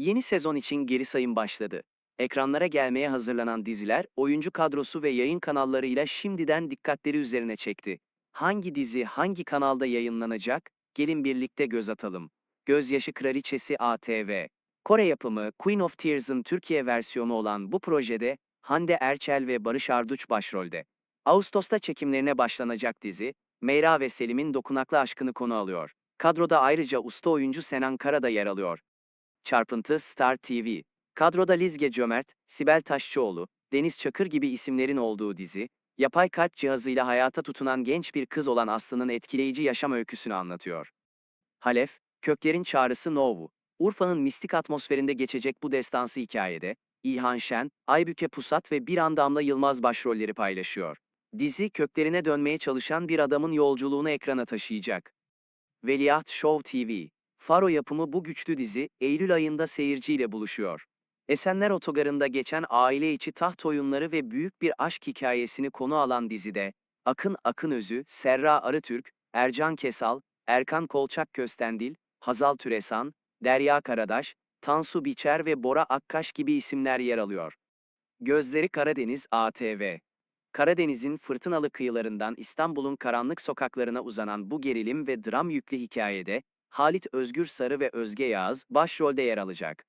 Yeni sezon için geri sayım başladı. Ekranlara gelmeye hazırlanan diziler, oyuncu kadrosu ve yayın kanallarıyla şimdiden dikkatleri üzerine çekti. Hangi dizi hangi kanalda yayınlanacak? Gelin birlikte göz atalım. Gözyaşı Kraliçesi ATV. Kore yapımı Queen of Tears'ın Türkiye versiyonu olan bu projede Hande Erçel ve Barış Arduç başrolde. Ağustos'ta çekimlerine başlanacak dizi, Meyra ve Selim'in dokunaklı aşkını konu alıyor. Kadroda ayrıca usta oyuncu Senan Kara da yer alıyor. Çarpıntı Star TV. Kadroda Lizge Cömert, Sibel Taşçıoğlu, Deniz Çakır gibi isimlerin olduğu dizi, yapay kalp cihazıyla hayata tutunan genç bir kız olan Aslı'nın etkileyici yaşam öyküsünü anlatıyor. Halef, Köklerin Çağrısı Novu. Urfa'nın mistik atmosferinde geçecek bu destansı hikayede, İlhan Şen, Aybüke Pusat ve bir Damla Yılmaz başrolleri paylaşıyor. Dizi, köklerine dönmeye çalışan bir adamın yolculuğunu ekrana taşıyacak. Veliaht Show TV. Faro yapımı bu güçlü dizi, Eylül ayında seyirciyle buluşuyor. Esenler Otogarı'nda geçen aile içi taht oyunları ve büyük bir aşk hikayesini konu alan dizide, Akın Akınözü, Serra Arıtürk, Ercan Kesal, Erkan Kolçak Köstendil, Hazal Türesan, Derya Karadaş, Tansu Biçer ve Bora Akkaş gibi isimler yer alıyor. Gözleri Karadeniz ATV Karadeniz'in fırtınalı kıyılarından İstanbul'un karanlık sokaklarına uzanan bu gerilim ve dram yüklü hikayede, Halit Özgür Sarı ve Özge Yağız başrolde yer alacak.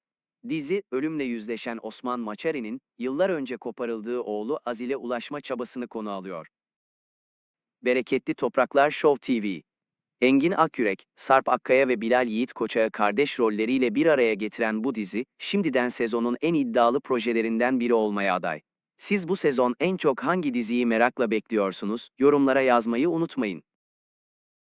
Dizi, ölümle yüzleşen Osman Maçari'nin yıllar önce koparıldığı oğlu Azil'e ulaşma çabasını konu alıyor. Bereketli Topraklar Show TV Engin Akyürek, Sarp Akkaya ve Bilal Yiğit Koçak'ı kardeş rolleriyle bir araya getiren bu dizi, şimdiden sezonun en iddialı projelerinden biri olmaya aday. Siz bu sezon en çok hangi diziyi merakla bekliyorsunuz? Yorumlara yazmayı unutmayın.